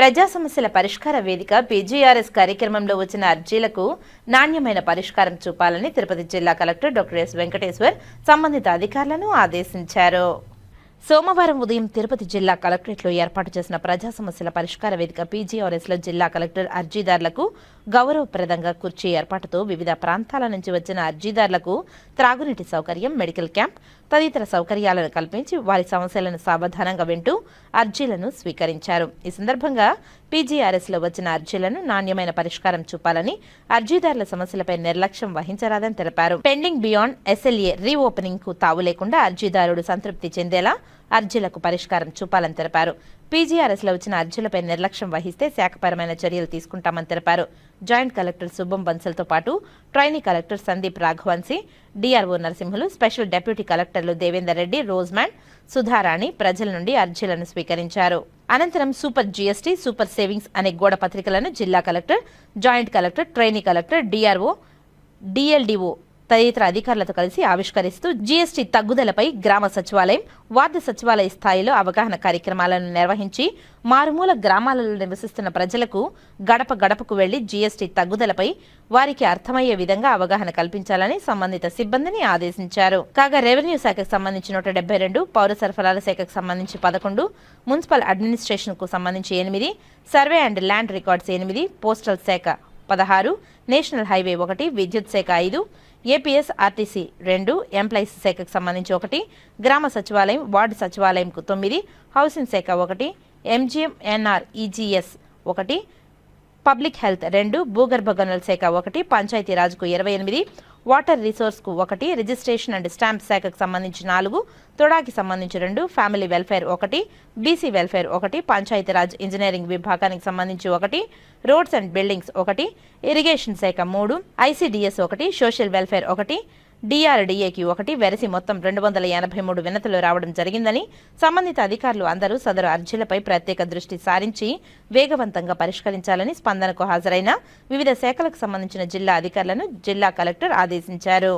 ప్రజా సమస్యల పరిష్కార వేదిక పీజీఆర్ఎస్ కార్యక్రమంలో వచ్చిన అర్జీలకు నాణ్యమైన పరిష్కారం చూపాలని తిరుపతి జిల్లా కలెక్టర్ డాక్టర్ ఎస్ వెంకటేశ్వర్ సంబంధిత అధికారులను ఆదేశించారు. సోమవారం ఉదయం తిరుపతి జిల్లా కలెక్టరేట్లో ఏర్పాటు చేసిన ప్రజా సమస్యల పరిష్కార వేదిక పీజీఆర్ఎస్లో జిల్లా కలెక్టర్ అర్జీదారులకు గౌరవప్రదంగా కుర్చీ ఏర్పాటుతో వివిధ ప్రాంతాల నుంచి వచ్చిన అర్జీదారులకు త్రాగునీటి సౌకర్యం మెడికల్ క్యాంప్ తదితర సౌకర్యాలను కల్పించి వారి సమస్యలను సావధానంగా వింటూ అర్జీలను స్వీకరించారు. ఈ సందర్భంగా పీజీఆర్ఎస్లో వచ్చిన అర్జీలను నాణ్యమైన పరిష్కారం చూపాలని అర్జీదారుల సమస్యలపై నిర్లక్ష్యం వహించరాదని తెలిపారు. పెండింగ్ బియాండ్ ఎస్ఎల్ఏ రీఓపెనింగ్కు తావు లేకుండా అర్జీదారుడు సంతృప్తి చెందేలా అర్జీలకు పరిష్కారం చూపాలని తెలిపారు. పీజీఆర్ఎస్లో వచ్చిన అర్జీలపై నిర్లక్ష్యం వహిస్తే శాఖపరమైన చర్యలు తీసుకుంటామని తెలిపారు. జాయింట్ కలెక్టర్ శుభం బన్సల్తో పాటు ట్రైనీ కలెక్టర్ సందీప్ రాఘవన్సి డిఆర్ఓ నరసింహులు స్పెషల్ డెప్యూటీ కలెక్టర్లు దేవేందర్ రెడ్డి రోజ్మ్యాన్ సుధారాణి ప్రజల నుండి అర్జీలను స్వీకరించారు. అనంతరం సూపర్ జీఎస్టీ సూపర్ సేవింగ్స్ అనే గోడ పత్రికలను జిల్లా collector joint collector trainee collector DRO DLDO తదితర అధికారులతో కలిసి ఆవిష్కరిస్తూ జీఎస్టీ తగ్గుదలపై గ్రామ సచివాలయం వార్డు సచివాలయ స్థాయిలో అవగాహన కార్యక్రమాలను నిర్వహించి మారుమూల గ్రామాలలో నివసిస్తున్న ప్రజలకు గడప గడపకు వెళ్ళి జీఎస్టీ తగ్గుదలపై వారికి అర్థమయ్యే విధంగా అవగాహన కల్పించాలని సంబంధిత సిబ్బందిని ఆదేశించారు. కాగా రెవెన్యూ శాఖకు సంబంధించి నూట డెబ్బై రెండు పౌర సరఫరాల శాఖకు సంబంధించి పదకొండు మున్సిపల్ అడ్మినిస్ట్రేషన్కు సంబంధించి ఎనిమిది సర్వే అండ్ ల్యాండ్ రికార్డ్స్ ఎనిమిది పోస్టల్ శాఖ పదహారు నేషనల్ హైవే ఒకటి విద్యుత్ శాఖ ఐదు ఏపీఎస్ ఆర్టీసీ రెండు ఎంప్లాయీస్ శాఖకు సంబంధించి ఒకటి గ్రామ సచివాలయం వార్డు సచివాలయంకు తొమ్మిది హౌసింగ్ శాఖ ఒకటి ఎంజిఎం ఎన్ఆర్ ఈజీఎస్ ఒకటి పబ్లిక్ హెల్త్ రెండు భూగర్భ గనుల శాఖ ఒకటి పంచాయతీరాజ్కు ఇరవై ఎనిమిది వాటర్ రిసోర్స్కు ఒకటి రిజిస్ట్రేషన్ అండ్ స్టాంప్ శాఖకు సంబంధించి నాలుగు తొడాకి సంబంధించి రెండు ఫ్యామిలీ వెల్ఫేర్ ఒకటి బీసీ వెల్ఫేర్ ఒకటి పంచాయతీరాజ్ ఇంజనీరింగ్ విభాగానికి సంబంధించి ఒకటి రోడ్స్ అండ్ బిల్డింగ్స్ ఒకటి ఇరిగేషన్ శాఖ మూడు ఐసీడీఎస్ ఒకటి సోషల్ వెల్ఫేర్ ఒకటి డిఆర్డీఏకి ఒకటి వెరసి మొత్తం రెండు వందల ఎనభై మూడు వినతులు రావడం జరిగిందని సంబంధిత అధికారులు అందరూ సదరు అర్జీలపై ప్రత్యేక దృష్టి సారించి వేగవంతంగా పరిష్కరించాలని స్పందనకు హాజరైన వివిధ శాఖలకు సంబంధించిన జిల్లా అధికారులను జిల్లా కలెక్టర్ ఆదేశించారు.